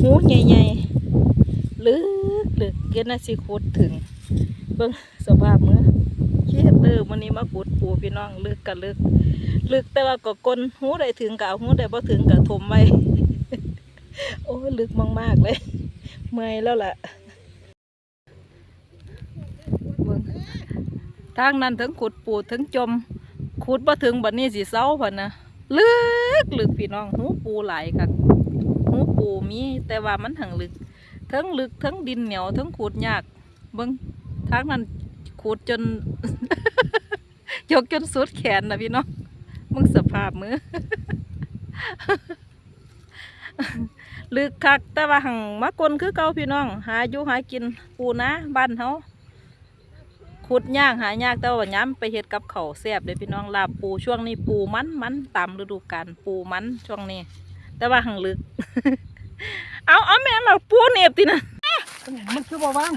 หูใหญ่ๆลึกลึกเกินน่าสิขุดถึง เบิ่งสภาพมือเคียเตอร์มื้อนี้มาขุดปูพี่น้องลึกก็ลึก ลึกแต่ว่าก็กลนหูได้ถึงก็เอาหูได้บ่ถึงก็ถมไว้โอ้ยลึกมากๆเลย เมื่อยแล้วล่ะเบิ่งทางนั้นถึงขุดปูถึงจมขุดบ่ถึงบัดนี้สิเซาพุ่นนะลึกลึกพี่น้องหูปูไหลายคัก หูปูมีแต่ว่ามันหังลึกทั้งลึกทั้งดินเหนียวทั้งขุดยากเบิ่งทางนั้นขุดจนยกจนสุดแขนนะพี่น้องมึงสภาพมือลึกคักแต่ว่าหังมากลคือเก่าพี่น้อง หาอยู่หากินปูนะบ้านเฮาขุดยากหายากแต่ว่าย้ำไปเฮ็ดกับเขาแซ่บเลยพี่น้องลาบปูช่วงนี้ปูมันมันตามฤดูกาลปูมันช่วงนี้ แต่ว่าหังลึก เอาเอาแม่เราปูเนียบตินะมันคือบ่ว่าง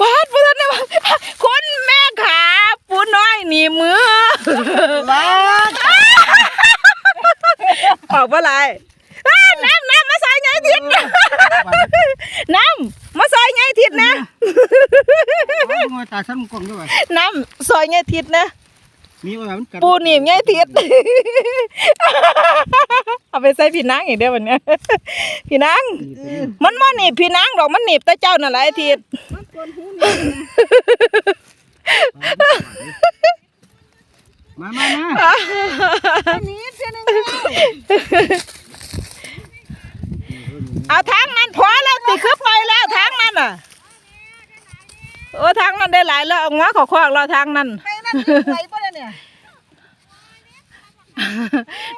ปาดปูนะว่าคนแม่ขาปูน้อยหนีมือว่างออกมาไรอ้าน้ำน้ำมาใส่ไงทิศน้ำมาใส่ไงทิศนะงอยตาซ้ำกล่องด้วยน้ำซอยไงทิศนะ มีว่ามันกัดปูหนีบไงทิศเอาไปใส่พี่นางอีกเด้อวันเนี้ยพี่นางมันมาหนีบพี่นางดอกมันหนีบแต่เจ้านั่นแหละไอ้ทิศมามามาเอาทางนั้นพอแล้วติคือไปแล้วทางนั้นอะโอ้ทางนั้นได้หลายแล้วเอาง้อขอควักเราทางนั้นไอ้นั่นไปบ่ได้ เนี่ย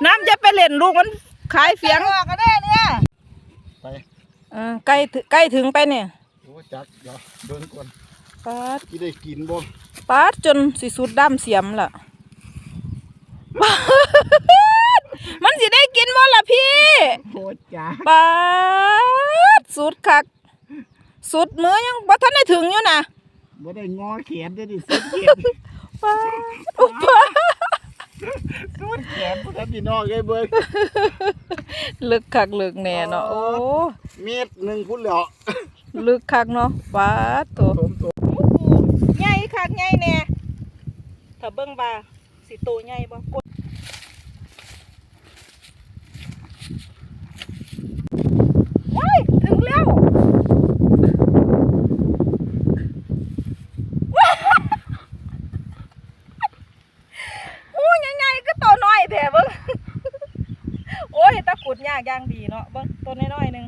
น้ำจะไปเล่นลูกมันขายเฟียงออกก็ได้เนี่ยไปเออใกล้ถึใกล้ถึงไปเนี่ยโอ้จักเดี๋ยวเดินก่อนปาดที่ได้กินบ่ปาดจนสิสุดดำเสียมล่ะปาดมันสิได้กินบ่ล่ะพี่โคตรจ้าปาดสุดคัก สุดมือยังบ่ทันได้ถึงอยู่นะบ่ได้งอแขนได้ดิสุดแขน ปาดอุปาสุดแขนพุทธพี่น้องไอ้เบิ่งลึกคักลึกแน่เนาะโอ้เม็ดหนึ่งพุ่นแล้วลึกคักเนาะปาดตัวสมตัวใหญ่คักใหญ่แน่ถ้าเบิ่งว่าสิโตใหญ่บ่กดว้ายถึงแล้ว อู้ใหญ่ๆก็ตัวน้อย แท้เบิ้งโอ้ยตะขุดยากอย่างดีเนาะเบิ้งตัวน้อยๆหนึ่ง